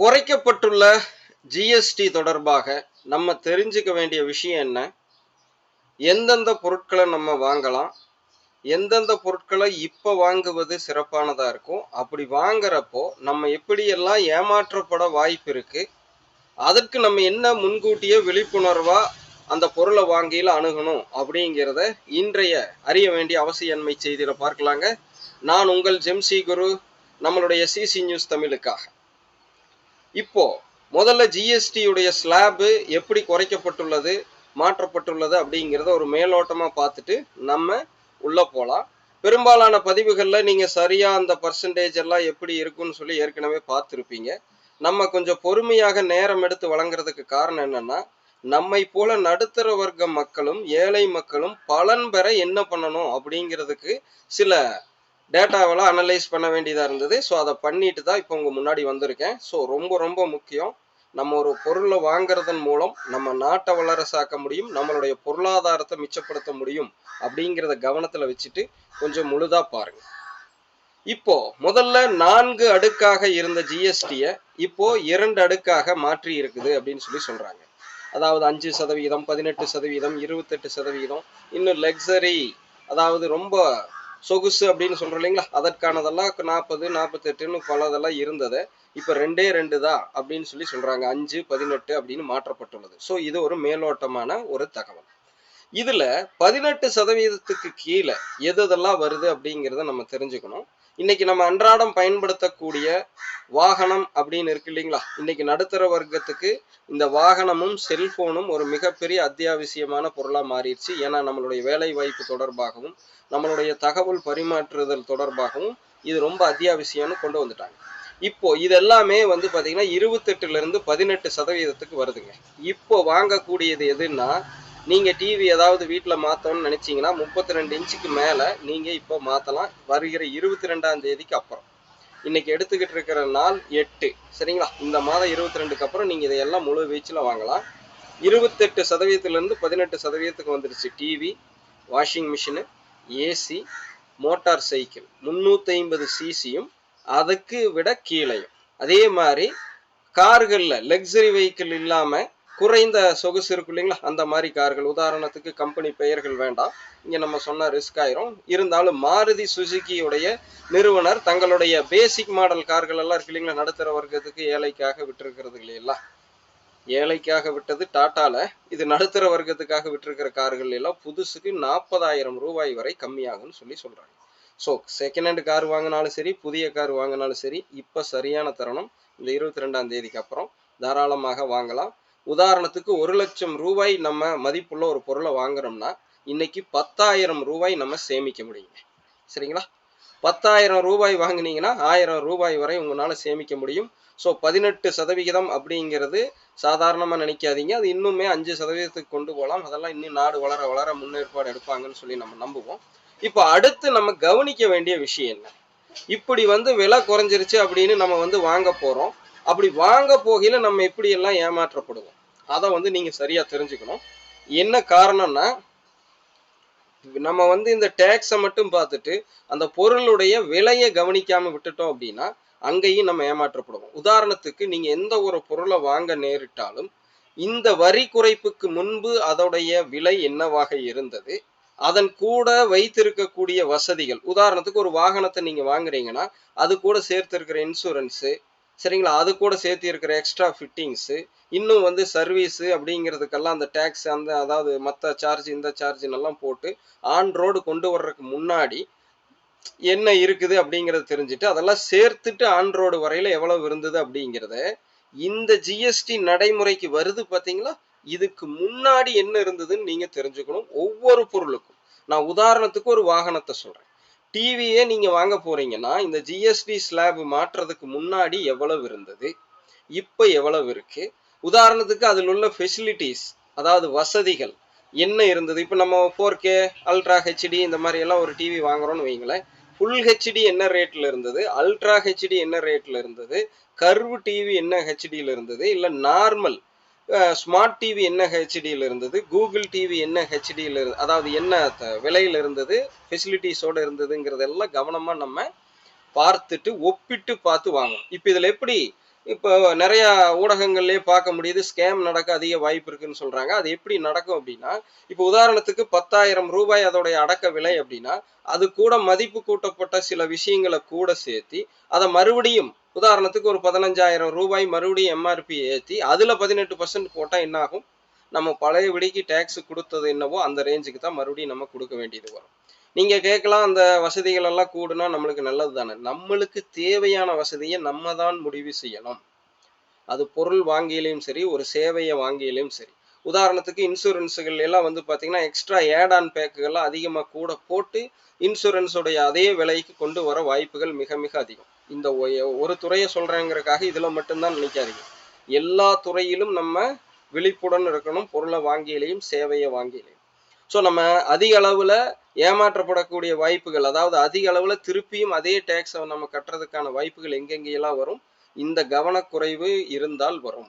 குறைக்கப்பட்டுள்ள GST தொடர்பாக நம்ம தெரிஞ்சுக்க வேண்டிய விஷயம் என்ன? எந்தெந்த பொருட்களை நம்ம வாங்கலாம்? எந்தெந்த பொருட்களை இப்போ வாங்குவது சிறப்பானதாக இருக்கும்? அப்படி வாங்குறப்போ நம்ம எப்படியெல்லாம் ஏமாற்றப்பட வாய்ப்பு இருக்கு? அதற்கு நம்ம என்ன முன்கூட்டியே விழிப்புணர்வா அந்த பொருளை வாங்கியில் அணுகணும் அப்படிங்கிறத இன்றைய அறிய வேண்டிய அவசியன்மை செய்தியில் பார்க்கலாங்க. நான் உங்கள் ஜெம்சி குரு நம்மளுடைய சிசி நியூஸ் தமிழுக்காக. இப்போ முதல்ல ஜிஎஸ்டியுடைய ஸ்லாபு எப்படி குறைக்கப்பட்டுள்ளது மாற்றப்பட்டுள்ளது அப்படிங்கிறத ஒரு மேலோட்டமாக பார்த்துட்டு நம்ம உள்ள போகலாம் பெரும்பாலான பதிவுகளில் நீங்கள் சரியாக அந்த பர்சன்டேஜ் எல்லாம் எப்படி இருக்குன்னு சொல்லி ஏற்கனவே பார்த்துருப்பீங்க. நம்ம கொஞ்சம் பொறுமையாக நேரம் எடுத்து வழங்குறதுக்கு காரணம் என்னன்னா நம்மை போல நடுத்தர வர்க்க மக்களும் ஏழை மக்களும் பலன் பெற என்ன பண்ணணும் அப்படிங்கிறதுக்கு சில டேட்டாவெல்லாம் அனலைஸ் பண்ண வேண்டியதாக இருந்தது. ஸோ அதை பண்ணிட்டு தான் இப்போ உங்கள் முன்னாடி வந்திருக்கேன். ஸோ ரொம்ப ரொம்ப முக்கியம். நம்ம ஒரு பொருளை வாங்குறதன் மூலம் நம்ம நாட்டை வல்லரசாக்க முடியும் நம்மளுடைய பொருளாதாரத்தை மிச்சப்படுத்த முடியும் அப்படிங்கிறத கவனத்தில் வச்சுட்டு கொஞ்சம் முழுதாக பாருங்க. இப்போ முதல்ல நான்கு அடுக்காக இருந்த ஜிஎஸ்டியை இப்போ இரண்டு அடுக்காக மாற்றி இருக்குது அப்படின்னு சொல்லி சொல்றாங்க. அதாவது அஞ்சு சதவீதம் பதினெட்டு சதவீதம் இருபத்தெட்டு சதவீதம் இன்னும் லக்ஸரி அதாவது ரொம்ப சொகுசு அப்படின்னு சொல்றோம் இல்லைங்களா? அதற்கானதெல்லாம் நாற்பது நாற்பத்தெட்டுன்னு பலதெல்லாம் இருந்தது. இப்போ ரெண்டே ரெண்டு தான் அப்படின்னு சொல்லி சொல்றாங்க. அஞ்சு பதினெட்டு அப்படின்னு மாற்றப்பட்டுள்ளது. ஸோ இது ஒரு மேலோட்டமான ஒரு தகவல். இதுல பதினெட்டு சதவீதத்துக்கு கீழே எது எதெல்லாம் வருது அப்படிங்கிறத நம்ம தெரிஞ்சுக்கணும். இன்னைக்கு நம்ம அன்றாடம் பயன்படுத்தக்கூடிய வாகனம் அப்படின்னு இருக்கு இல்லைங்களா? இன்னைக்கு நடுத்தர வர்க்கத்துக்கு இந்த வாகனமும் செல்போனும் ஒரு மிகப்பெரிய அத்தியாவசியமான பொருளா மாறிடுச்சு. ஏன்னா நம்மளுடைய வேலை வாய்ப்பு தொடர்பாகவும் நம்மளுடைய தகவல் பரிமாற்றுதல் தொடர்பாகவும் இது ரொம்ப அத்தியாவசியம்னு கொண்டு வந்துட்டாங்க. இப்போ இது எல்லாமே வந்து பாத்தீங்கன்னா இருபத்தெட்டுல இருந்து பதினெட்டு சதவீதத்துக்கு வருதுங்க. இப்போ வாங்கக்கூடியது எதுன்னா நீங்க டிவி ஏதாவது வீட்டில் மாத்தணும்னு நினைச்சீங்கன்னா முப்பத்தி ரெண்டு இன்ச்சுக்கு மேல நீங்க இப்போ மாத்தலாம். வருகிற இருபத்தி ரெண்டாம் தேதிக்கு அப்புறம். இன்னைக்கு எடுத்துக்கிட்டு இருக்கிற நாள் எட்டு. சரிங்களா? இந்த மாதம் இருபத்தி ரெண்டுக்கு அப்புறம் நீங்க இதையெல்லாம் முழு வீச்சில் வாங்கலாம். இருபத்தெட்டு சதவீதத்துல இருந்து பதினெட்டு சதவீதத்துக்கு வந்துருச்சு TV washing machine AC motor cycle முந்நூற்றி ஐம்பது சிசியும் அதுக்கு விட கீழையும். அதே மாதிரி கார்களில் லக்ஸரி வெஹிக்கிள் இல்லாமல் குறைந்த சொகுசு இருக்கு இல்லைங்களா? அந்த மாதிரி கார்கள். உதாரணத்துக்கு கம்பெனி பெயர்கள் வேண்டாம். இங்கே நம்ம சொன்ன ரிஸ்க் ஆயிரும். இருந்தாலும் மாருதி சுசுகியுடைய நிறுவனர் தங்களுடைய பேசிக் மாடல் கார்கள் எல்லாம் இருக்கு இல்லைங்களா? நடுத்தர வர்க்கத்துக்கு ஏழைக்காக விட்டுருக்கிறது இல்லைங்களா? ஏழைக்காக விட்டது டாட்டால. இது நடுத்தர வர்க்கத்துக்காக விட்டிருக்கிற கார்கள் எல்லாம் புதுசுக்கு நாற்பதாயிரம் ரூபாய் வரை கம்மியாகும்னு சொல்லி சொல்றாங்க. ஸோ செகண்ட் ஹேண்ட் கார் வாங்கினாலும் சரி புதிய கார் வாங்கினாலும் சரி இப்போ சரியான தருணம். இந்த இருபத்தி ரெண்டாம் தேதிக்கு அப்புறம் தாராளமாக வாங்கலாம். உதாரணத்துக்கு ஒரு லட்சம் ரூபாய் நம்ம மதிப்புள்ள ஒரு பொருளை வாங்குறோம்னா இன்னைக்கு பத்தாயிரம் ரூபாய் நம்ம சேமிக்க முடியுங்க. சரிங்களா? பத்தாயிரம் ரூபாய் வாங்குனீங்கன்னா ஆயிரம் ரூபாய் வரை உங்களால் சேமிக்க முடியும். ஸோ பதினெட்டு சதவிகிதம் அப்படிங்கிறது சாதாரணமாக நினைக்காதீங்க. அது இன்னுமே அஞ்சு சதவீதத்துக்கு கொண்டு போகலாம். அதெல்லாம் இன்னும் நாடு வளர வளர முன்னேற்பாடு எடுப்பாங்கன்னு சொல்லி நம்ம நம்புவோம். இப்போ அடுத்து நம்ம கவனிக்க வேண்டிய விஷயம் என்ன? இப்படி வந்து விலை குறைஞ்சிருச்சு அப்படின்னு நம்ம வந்து வாங்க போகிறோம் அப்படி வாங்க போகையில நம்ம எப்படி எல்லாம் ஏமாற்றப்படுவோம்? அதை வந்து நீங்க சரியா தெரிஞ்சுக்கணும். என்ன காரணம்னா நம்ம வந்து இந்த டேக்ஸை மட்டும் பார்த்துட்டு அந்த பொருளுடைய விலையை கவனிக்காம விட்டுட்டோம் அப்படின்னா அங்கேயும் நம்ம ஏமாற்றப்படுவோம். உதாரணத்துக்கு நீங்க எந்த ஒரு பொருளை வாங்க நேரிட்டாலும் இந்த வரி குறைப்புக்கு முன்பு அதோடைய விலை என்னவாக இருந்தது அதன் கூட வைத்திருக்கக்கூடிய வசதிகள் உதாரணத்துக்கு ஒரு வாகனத்தை நீங்க வாங்குறீங்கன்னா அது கூட சேர்த்து இருக்கிற இன்சூரன்ஸு சரிங்களா? அது கூட சேர்த்து இருக்கிற எக்ஸ்ட்ரா ஃபிட்டிங்ஸு இன்னும் வந்து சர்வீஸு அப்படிங்கிறதுக்கெல்லாம் அந்த டேக்ஸ் அந்த அதாவது மற்ற சார்ஜ் இந்த சார்ஜினெல்லாம் போட்டு ஆன் ரோடு கொண்டு வர்றதுக்கு முன்னாடி என்ன இருக்குது அப்படிங்கிறத தெரிஞ்சுட்டு அதெல்லாம் சேர்த்துட்டு ஆன் ரோடு வரையில் எவ்வளவு இருந்தது அப்படிங்கிறத இந்த ஜிஎஸ்டி நடைமுறைக்கு வருது பார்த்தீங்களா இதுக்கு முன்னாடி என்ன இருந்ததுன்னு நீங்கள் தெரிஞ்சுக்கணும். ஒவ்வொரு பொருளுக்கும். நான் உதாரணத்துக்கு ஒரு வாகனத்தை சொல்கிறேன் டிவியே நீங்கள் வாங்க போகிறீங்கன்னா இந்த ஜிஎஸ்டி ஸ்லாப் மாற்றுறதுக்கு முன்னாடி எவ்வளவு இருந்தது? இப்போ எவ்வளவு இருக்கு? உதாரணத்துக்கு அதில் உள்ள ஃபெசிலிட்டிஸ் அதாவது வசதிகள் என்ன இருந்தது? இப்போ நம்ம ஃபோர் கே அல்ட்ரா ஹெச்டி இந்த மாதிரி எல்லாம் ஒரு டிவி வாங்குறோம்னு வைங்களேன். ஃபுல் ஹெச்டி என்ன ரேட்டில் இருந்தது? அல்ட்ரா ஹெச்டி என்ன ரேட்டில் இருந்தது? கர்வு டிவி என்ன ஹெச்டியில் இருந்தது? இல்லை நார்மல் ஸ்மார்ட் டிவி என்ன ஹெச்டியில் இருந்தது? கூகுள் டிவி என்ன ஹெச்டியில் இரு அதாவது என்ன த- இருந்தது? ஃபெசிலிட்டிஸோட இருந்ததுங்கிறதெல்லாம் கவனமாக நம்ம பார்த்துட்டு ஒப்பிட்டு பார்த்து வாங்கணும். இப்போ இதில் எப்படி? இப்போ நிறையா ஊடகங்கள்லேயே பார்க்க முடியுது ஸ்கேம் நடக்க அதிக வாய்ப்பு இருக்குன்னு சொல்கிறாங்க அது எப்படி நடக்கும் அப்படின்னா இப்போ உதாரணத்துக்கு பத்தாயிரம் ரூபாய் அதோடைய அடக்க விலை அப்படின்னா அது கூட மதிப்பு கூட்டப்பட்ட சில விஷயங்களை கூட சேர்த்தி அதை மறுபடியும் உதாரணத்துக்கு ஒரு பதினஞ்சாயிரம் ரூபாய் மறுபடியும் எம்ஆர்பி ஏற்றி அதில் பதினெட்டு பர்சன்ட் போட்டால் என்ன ஆகும் நம்ம பழைய விடிக்கு டேக்ஸ் கொடுத்தது என்னவோ அந்த ரேஞ்சுக்கு தான் மறுபடியும் நம்ம கொடுக்க வேண்டியது வரும். நீங்கள் கேட்கலாம் அந்த வசதிகள் எல்லாம் கூடுனா நம்மளுக்கு நல்லது தானே? நம்மளுக்கு தேவையான வசதியை நம்ம தான் முடிவு செய்யணும். அது பொருள் வாங்கியிலையும் சரி ஒரு சேவையை வாங்கியிலையும் சரி. உதாரணத்துக்கு இன்சூரன்ஸுகள் எல்லாம் வந்து பார்த்தீங்கன்னா எக்ஸ்ட்ரா ஏட் ஆன் பேக்குகள்லாம் அதிகமாக கூட போட்டு இன்சூரன்ஸுடைய அதே விலைக்கு கொண்டு வர வாய்ப்புகள் மிக மிக அதிகம். இந்த ஒரு துறையை சொல்றேங்கிறதுக்காக இதில் மட்டும்தான் நினைக்காதீங்க. எல்லா துறையிலும் நம்ம விழிப்புடன் இருக்கணும் பொருளை வாங்கியிலையும் சேவையை வாங்கியிலையும். ஸோ நம்ம அதிக அளவில் ஏமாற்றப்படக்கூடிய வாய்ப்புகள் அதாவது அதிக அளவில் திருப்பியும் அதே டேக்ஸை நம்ம கட்டுறதுக்கான வாய்ப்புகள் எங்கெங்கெல்லாம் வரும் இந்த கவனக்குறைவு இருந்தால் வரும்.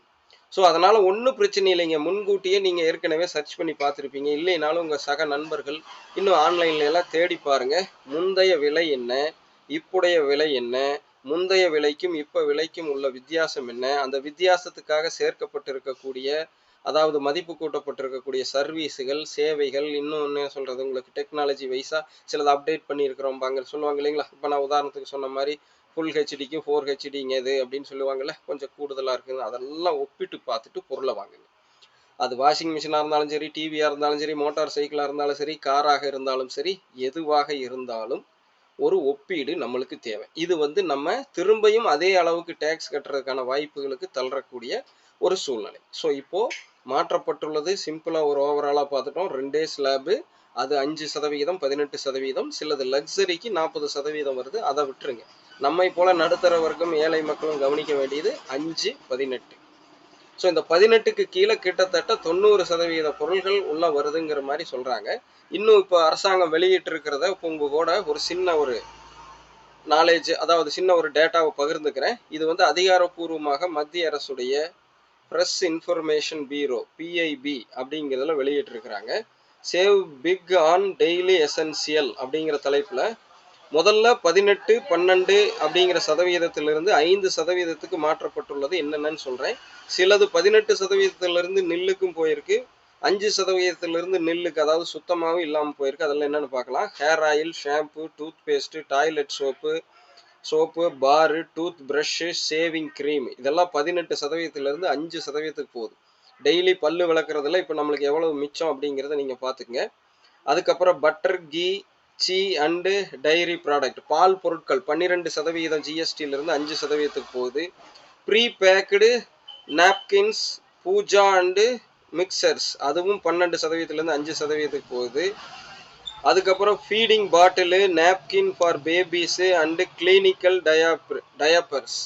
ஸோ அதனால ஒன்றும் பிரச்சனை இல்லைங்க. முன்கூட்டியே நீங்கள் ஏற்கனவே சர்ச் பண்ணி பார்த்துருப்பீங்க. இல்லைனாலும் உங்கள் சக நண்பர்கள் இன்னும் ஆன்லைன்ல எல்லாம் தேடி பாருங்க. முந்தைய விலை என்ன இப்புடைய விலை என்ன முந்தைய விலைக்கும் இப்போ விலைக்கும் உள்ள வித்தியாசம் என்ன? அந்த வித்தியாசத்துக்காக சேர்க்கப்பட்டிருக்கக்கூடிய அதாவது மதிப்பு கூட்டப்பட்டிருக்கக்கூடிய சர்வீஸுகள் சேவைகள் இன்னும் என்ன சொல்றது உங்களுக்கு டெக்னாலஜி வைஸா சிலது அப்டேட் பண்ணியிருக்கிறோம் பாங்க சொல்லுவாங்க இல்லைங்களா? இப்போ நான் உதாரணத்துக்கு சொன்ன மாதிரி ஃபுல் ஹெச்டிக்கு ஃபோர் ஹெச்டிங்க இது அப்படின்னு சொல்லுவாங்கல்ல? கொஞ்சம் கூடுதலாக இருக்குது அதெல்லாம் ஒப்பிட்டு பார்த்துட்டு பொருளை வாங்குங்க. அது வாஷிங் மிஷினாக இருந்தாலும் சரி டிவியாக இருந்தாலும் சரி மோட்டார் சைக்கிளாக இருந்தாலும் சரி காராக இருந்தாலும் சரி எதுவாக இருந்தாலும் ஒரு ஒப்பீடு நம்மளுக்கு தேவை. இது வந்து நம்ம திரும்பியும் அதே அளவுக்கு டேக்ஸ் கட்டுறதுக்கான வாய்ப்புகளுக்கு தளரக்கூடிய ஒரு சூழ்நிலை. ஸோ இப்போ மாற்றப்பட்டுள்ளது சிம்பிளாக ஒரு ஓவராலாக பார்த்துட்டோம். ரெண்டே ஸ்லாபு அது அஞ்சு சதவீதம் பதினெட்டு சதவீதம். சிலது லக்ஸரிக்கு நாற்பது சதவீதம் வருது. அதை விட்டுருங்க. நம்மை போல நடுத்தர வர்க்கம் ஏழை மக்களும் கவனிக்க வேண்டியது அஞ்சு பதினெட்டு. ஸோ இந்த பதினெட்டுக்கு கீழே கிட்டத்தட்ட தொண்ணூறு சதவீத பொருள்கள் உள்ளே வருதுங்கிற மாதிரி சொல்றாங்க. இன்னும் இப்போ அரசாங்கம் வெளியிட்டு இருக்கிறத இப்போ உங்க கூட ஒரு சின்ன ஒரு நாலேஜ் அதாவது சின்ன ஒரு டேட்டாவை பகிர்ந்துக்கிறேன். இது வந்து அதிகாரப்பூர்வமாக மத்திய அரசுடைய ப்ரெஸ் இன்ஃபர்மேஷன் பீரோ பிஐபி அப்படிங்கிறதுல வெளியிட்டிருக்கிறாங்க. Save big on daily essential அப்படிங்கிற தலைப்பில் முதல்ல பதினெட்டு பன்னெண்டு அப்படிங்கிற சதவீதத்திலிருந்து ஐந்து சதவீதத்துக்கு மாற்றப்பட்டுள்ளது என்னென்னு சொல்கிறேன் சிலது பதினெட்டு சதவீதத்திலிருந்து நில்லுக்கும் போயிருக்கு. அஞ்சு சதவீதத்திலிருந்து நில்லுக்கு அதாவது சுத்தமாகவும் இல்லாமல் போயிருக்கு. அதெல்லாம் என்னென்னு பார்க்கலாம். Hair oil shampoo toothpaste toilet soap soap bar toothbrush shaving cream. இதெல்லாம் பதினெட்டு சதவீதத்திலிருந்து அஞ்சு சதவீதத்துக்கு போகுது. டெய்லி பல்லு விளக்குறதுல இப்போ நம்மளுக்கு எவ்வளவு மிச்சம் அப்படிங்கிறத நீங்கள் பார்த்துக்குங்க. அதுக்கப்புறம் butter ghee cheese and dairy product பால் பொருட்கள் பன்னிரெண்டு சதவீதம் ஜிஎஸ்டியிலிருந்து அஞ்சு சதவீதத்துக்கு போகுது. Pre packed napkins bhujia and mixtures அதுவும் பன்னெண்டு சதவீதத்துலேருந்து அஞ்சு சதவீதத்துக்கு போகுது. அதுக்கப்புறம் feeding bottle napkin for babies and clinical diaper diapers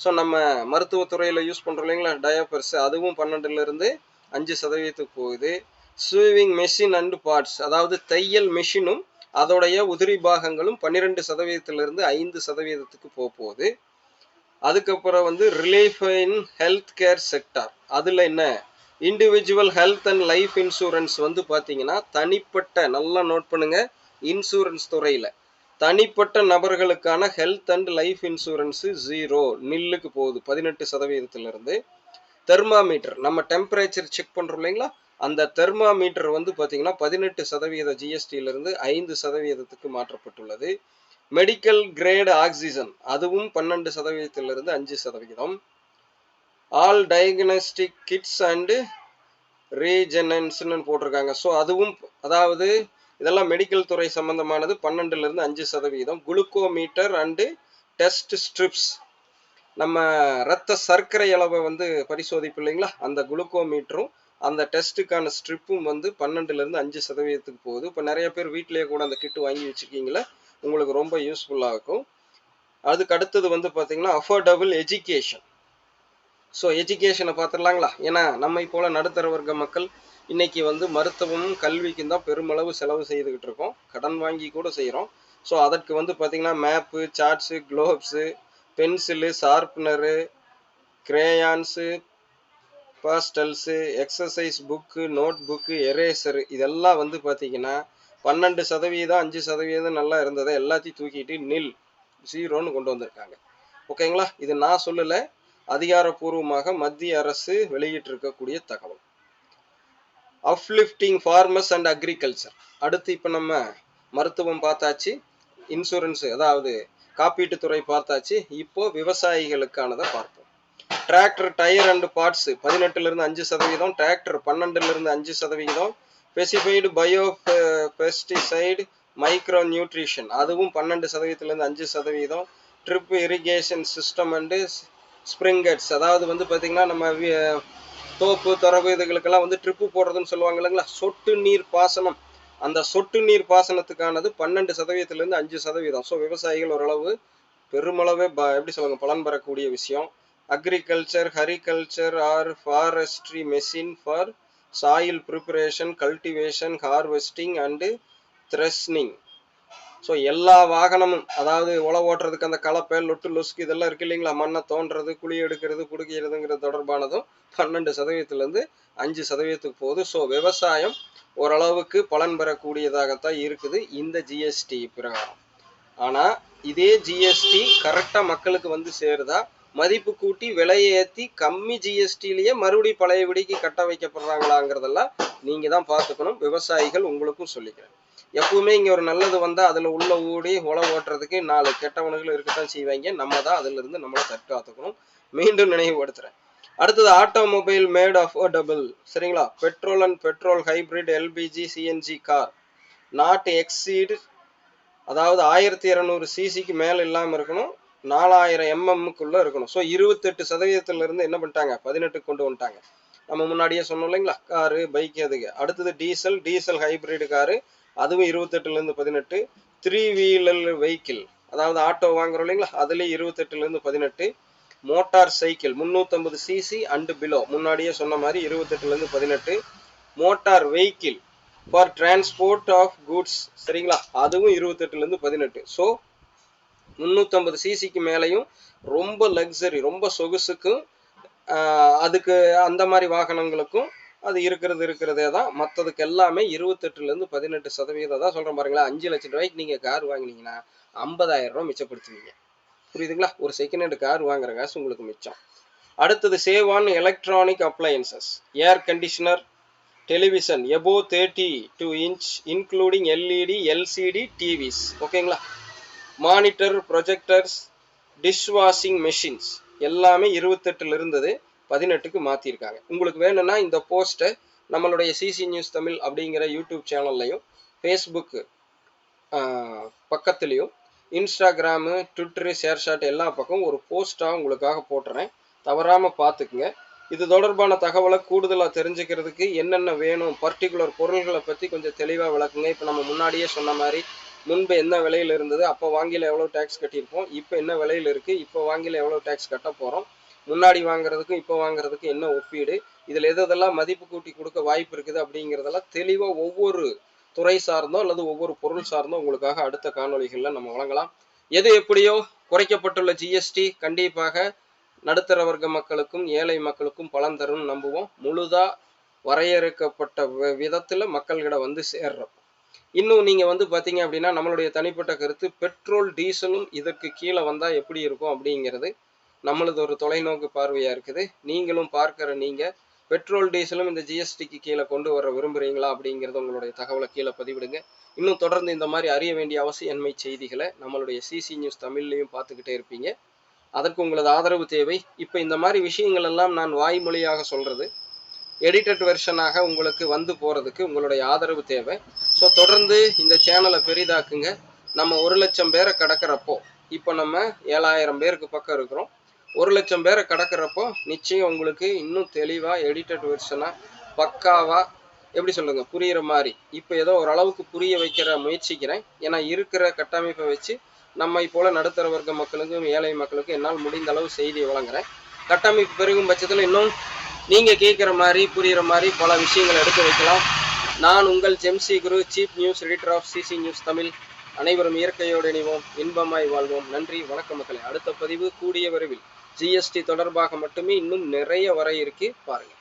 so நம்ம மருத்துவத்துறையில் யூஸ் பண்ணுறோம் இல்லைங்களா? டயாப்பர்ஸ் அதுவும் பன்னெண்டுலேருந்து அஞ்சு சதவீதத்துக்கு போகுது. ஸ்விவிங் மெஷின் அண்டு பார்ட்ஸ் அதாவது தையல் மெஷினும் அதோடைய உதிரி பாகங்களும் பன்னிரெண்டு சதவீதத்திலிருந்து ஐந்து சதவீதத்துக்கு போக போகுது. அதுக்கப்புறம் வந்து relief in health care sector அதில் என்ன? Individual health and life insurance வந்து பார்த்தீங்கன்னா தனிப்பட்ட நல்லா நோட் பண்ணுங்க இன்சூரன்ஸ் துறையில். தனிப்பட்ட நபர்களுக்கான health and life insurance zero நில்லுக்கு போகுது பதினெட்டு சதவீதத்திலிருந்து. தெர்மாமீட்டர் நம்ம டெம்பரேச்சர் செக் பண்ணுறோம் இல்லைங்களா? அந்த தெர்மாமீட்டர் வந்து பார்த்தீங்கன்னா பதினெட்டு சதவீத ஜிஎஸ்டியிலிருந்து ஐந்து சதவீதத்துக்கு மாற்றப்பட்டுள்ளது. மெடிக்கல் கிரேட் ஆக்சிஜன் அதுவும் பன்னெண்டு சதவீதத்திலிருந்து அஞ்சு சதவீதம். ஆல் டயக்னோஸ்டிக் கிட்ஸ் அண்டு ரீஜெனன்ஸ்னு போட்டிருக்காங்க. ஸோ அதுவும் அதாவது இதெல்லாம் மெடிக்கல் துறை சம்பந்தமானது பன்னெண்டுலேருந்து அஞ்சு சதவீதம். குளுக்கோமீட்டர் அண்டு டெஸ்ட் ஸ்ட்ரிப்ஸ் நம்ம ரத்த சர்க்கரை அளவை வந்து பரிசோதிப்பு இல்லைங்களா? அந்த குளுக்கோமீட்டரும் அந்த டெஸ்ட்டுக்கான ஸ்ட்ரிப்பும் வந்து பன்னெண்டுலேருந்து அஞ்சு சதவீதத்துக்கு போகுது. இப்போ நிறைய பேர் வீட்டிலேயே கூட அந்த கிட்டு வாங்கி வச்சுருக்கீங்களா உங்களுக்கு ரொம்ப யூஸ்ஃபுல்லாக இருக்கும். அதுக்கு அடுத்தது வந்து பார்த்தீங்கன்னா அஃபோர்டபுள் எஜுகேஷன் ஸோ எஜுகேஷனை பார்த்துடலாங்களா? ஏன்னா நம்மை போல நடுத்தர வர்க்க மக்கள் இன்னைக்கு வந்து மருத்துவமும் கல்விக்கும் தான் பெருமளவு செலவு செய்துக்கிட்டு இருக்கோம். கடன் வாங்கி கூட செய்கிறோம் ஸோ அதற்கு வந்து பார்த்தீங்கன்னா map charts globes pencil sharpener crayons pastels exercise book notebook eraser இதெல்லாம் வந்து பார்த்தீங்கன்னா பன்னெண்டு சதவீதம் அஞ்சு சதவீதம் நல்லா இருந்ததை எல்லாத்தையும் தூக்கிட்டு நில் ஜீரோன்னு கொண்டு வந்திருக்காங்க. ஓகேங்களா? இது நான் சொல்லலை. அதிகாரப்பூர்வமாக மத்திய அரசு வெளியிட்டிருக்கக்கூடிய தகவல். அப்லிஃப்டிங் ஃபார்மர்ஸ் அண்ட் அக்ரிகல்ச்சர் அடுத்து இப்போ நம்ம மருத்துவம் பார்த்தாச்சு. இன்சூரன்ஸ் அதாவது காப்பீட்டுத்துறை பார்த்தாச்சு. இப்போ விவசாயிகளுக்கானதை பார்ப்போம். டிராக்டர் டயர் அண்ட் பார்ட்ஸ் பதினெட்டுலேருந்து அஞ்சு சதவீதம். டிராக்டர் பன்னெண்டுலேருந்து அஞ்சு சதவீதம். Specified bio pesticide micro nutrition அதுவும் பன்னெண்டு சதவீதத்துலேருந்து அஞ்சு சதவீதம். Drip irrigation system and sprinklers அதாவது வந்து பார்த்திங்கன்னா நம்ம uh, தோப்பு துறவு இதுகளுக்கெல்லாம் வந்து ட்ரிப்பு போடுறதுன்னு சொல்லுவாங்க இல்லைங்களா? சொட்டு நீர் பாசனம். அந்த சொட்டு நீர் பாசனத்துக்கானது பன்னெண்டு சதவீதத்துலேருந்து அஞ்சு சதவீதம். ஸோ விவசாயிகள் ஓரளவு பெருமளவே ப எப்படி சொல்லுவாங்க பலன் பெறக்கூடிய விஷயம். Agriculture horticulture or forestry machine for soil preparation cultivation harvesting and threshing so எல்லா வாகனமும் அதாவது உழ ஓட்டுறதுக்கு அந்த கலப்பை லொட்டு லொஸ்க்கு இதெல்லாம் இருக்கு இல்லைங்களா? மண்ணை தோன்றது குழி எடுக்கிறது குடுக்கிறதுங்கிறது தொடர்பானதும் பன்னெண்டு சதவீதத்துலேருந்து அஞ்சு சதவீதத்துக்கு போகுது. ஸோ விவசாயம் ஓரளவுக்கு பலன் பெறக்கூடியதாகத்தான் இருக்குது இந்த ஜிஎஸ்டி பிரகாரம். ஆனால் இதே ஜிஎஸ்டி கரெக்டாக மக்களுக்கு வந்து சேருதா? மதிப்பு கூட்டி விலையை ஏற்றி கம்மி ஜிஎஸ்டிலேயே மறுபடியும் பழைய விடிக்கு கட்ட வைக்கப்படுறாங்களாங்கிறதெல்லாம் நீங்கள் தான் பார்த்துக்கணும். விவசாயிகள் உங்களுக்கும் சொல்லிக்கிறேன். எப்பவுமே இங்கே ஒரு நல்லது வந்தால் அதில் உள்ள ஊடி உழவு ஓட்டுறதுக்கு நாலு கெட்டவனுகள் இருக்கத்தான் செய்வாங்க. நம்ம தான் அதிலிருந்து நம்மளை தற்காத்துக்கணும். மீண்டும் நினைவுபடுத்துகிறேன் அடுத்தது ஆட்டோமொபைல் மேட் அஃபோர்டபுள் சரிங்களா? Petrol and petrol hybrid LPG CNG car not exceed அதாவது ஆயிரத்தி இரநூறு சிசிக்கு மேலே இல்லாமல் இருக்கணும். நாலாயிரம் எம்எம்முக்குள்ளே இருக்கணும். ஸோ இருபத்தெட்டு சதவீதத்துலேருந்து என்ன பண்ணிட்டாங்க? பதினெட்டு கொண்டு வந்துட்டாங்க. நம்ம முன்னாடியே சொன்னோம் இல்லைங்களா? காரு பைக் அதுக்கு அடுத்தது டீசல் டீசல் ஹைபிரிட் காரு அதுவும் இருபத்தெட்டுலேருந்து பதினெட்டு. த்ரீ வீலர் வெஹிக்கிள் அதாவது ஆட்டோ வாங்குறோம் இல்லைங்களா? அதுலேயும் இருபத்தெட்டுலேருந்து பதினெட்டு. மோட்டார் சைக்கிள் முந்நூற்றம்பது சிசி அண்டு பிலோ முன்னாடியே சொன்ன மாதிரி இருபத்தெட்டுலேருந்து பதினெட்டு. Motor vehicle for transport of goods சரிங்களா? அதுவும் இருபத்தெட்டுலேருந்து பதினெட்டு. ஸோ முந்நூற்றம்பது சிசிக்கு மேலேயும் ரொம்ப லக்ஸரி ரொம்ப சொகுசுக்கும் அதுக்கு அந்த மாதிரி வாகனங்களுக்கும் அது இருக்கிறது இருக்கிறதே தான். மற்றதுக்கு எல்லாமே இருபத்தெட்டுலேருந்து பதினெட்டு சதவீதம் தான் சொல்கிறேன் பாருங்களேன். அஞ்சு லட்சம் ரூபாய்க்கு நீங்கள் கார் வாங்கினீங்கன்னா ஐம்பதாயிரம் ரூபா மிச்சப்படுத்துவீங்க புரியுதுங்களா? ஒரு செகண்ட் ஹேண்ட் கார் வாங்குற காசு உங்களுக்கு மிச்சம். அடுத்தது save on electronic appliances air conditioner television above thirty two inch including LED LCD TVs ஓகேங்களா monitor projectors dish washing machines எல்லாமே இருபத்தெட்டுல இருந்தது பதினெட்டுக்கு மாற்றிருக்காங்க உங்களுக்கு வேணும்னா இந்த போஸ்ட்டை நம்மளுடைய சிசி நியூஸ் தமிழ் அப்படிங்கிற யூடியூப் சேனல்லையும் ஃபேஸ்புக்கு பக்கத்துலேயும் இன்ஸ்டாகிராமு ட்விட்டரு ஷேர்ஷாட் எல்லா பக்கம் ஒரு போஸ்ட்டாக உங்களுக்காக போட்டுறேன். தவறாமல் பார்த்துக்குங்க இது தொடர்பான தகவலை கூடுதலாக தெரிஞ்சுக்கிறதுக்கு என்னென்ன வேணும் பர்டிகுலர் பொருள்களை பற்றி கொஞ்சம் தெளிவாக விளக்குங்க. இப்போ நம்ம முன்னாடியே சொன்ன மாதிரி முன்பு என்ன விலையில் இருந்தது அப்போ வாங்கியில் எவ்வளோ டேக்ஸ் கட்டியிருப்போம் இப்போ என்ன விலையில் இருக்குது இப்போ வாங்கியில் எவ்வளோ டேக்ஸ் கட்ட போகிறோம் முன்னாடி வாங்குறதுக்கும் இப்போ வாங்குறதுக்கும் என்ன ஒப்பீடு இதில் எது எதெல்லாம் மதிப்பு கூட்டி கொடுக்க வாய்ப்பு இருக்குது அப்படிங்கிறதெல்லாம் தெளிவாக ஒவ்வொரு துறை சார்ந்தோ அல்லது ஒவ்வொரு பொருள் சார்ந்தோ உங்களுக்காக அடுத்த காணொளிகளில் நம்ம வழங்கலாம். எது எப்படியோ குறைக்கப்பட்டுள்ள ஜிஎஸ்டி கண்டிப்பாக நடுத்தர வர்க்க மக்களுக்கும் ஏழை மக்களுக்கும் பலன் தரும் நம்புவோம். முழுதாக வரையறுக்கப்பட்ட வி- மக்கள்கிட்ட வந்து சேர்றோம். இன்னும் நீங்க வந்து பாத்தீங்க அப்படின்னா நம்மளுடைய தனிப்பட்ட கருத்து பெட்ரோல் டீசலும் இதற்கு கீழே வந்தா எப்படி இருக்கும் அப்படிங்கிறது நம்மளது ஒரு தொலைநோக்கு பார்வையா இருக்குது. நீங்களும் பார்க்கிற நீங்க பெட்ரோல் டீசலும் இந்த ஜிஎஸ்டிக்கு கீழே கொண்டு வர விரும்புறீங்களா அப்படிங்கிறது உங்களுடைய தகவலை கீழே பதிவிடுங்க. இன்னும் தொடர்ந்து இந்த மாதிரி அறிய வேண்டிய அவசியன்மை செய்திகளை நம்மளுடைய சிசி நியூஸ் தமிழ்லையும் பார்த்துக்கிட்டே இருப்பீங்க. அதற்கு உங்களது ஆதரவு தேவை. இப்போ இந்த மாதிரி விஷயங்கள் எல்லாம் நான் வாய்மொழியாக சொல்றது. எடிட்டட் வெர்ஷனாக உங்களுக்கு வந்து போகிறதுக்கு உங்களுடைய ஆதரவு தேவை. ஸோ தொடர்ந்து இந்த சேனலை பெரிதாக்குங்க. நம்ம ஒரு லட்சம் பேரை கடக்கிறப்போ இப்போ நம்ம ஏழாயிரம் பேருக்கு பக்கம் இருக்கிறோம். ஒரு லட்சம் பேரை கடக்கிறப்போ நிச்சயம் உங்களுக்கு இன்னும் தெளிவாக எடிட்டட் வெர்ஷனாக பக்காவாக எப்படி சொல்லுங்க புரிகிற மாதிரி. இப்போ ஏதோ ஓரளவுக்கு புரிய வைக்கிற முயற்சிக்கிறேன். ஏன்னா இருக்கிற கட்டமைப்பை வச்சு நம்மை போல நடுத்தர வர்க்க மக்களுக்கும் ஏழை மக்களுக்கும் என்னால் முடிந்த அளவு செய்தி வழங்குறேன். கட்டமைப்பு பெருகும் பட்சத்தில் இன்னும் நீங்க கேட்குற மாதிரி புரியுற மாதிரி பல விஷயங்கள் எடுத்து வைக்கலாம். நான் உங்கள் Jemsi Guru chief news editor of CC news Tamil. அனைவரும் இயற்கையோடு இணைவோம் இன்பமாய் வாழ்வோம். நன்றி வணக்கம் மக்களே. அடுத்த பதிவு கூடிய விரைவில். ஜிஎஸ்டி தொடர்பாக மட்டுமே இன்னும் நிறைய வர இருக்கு பாருங்கள்.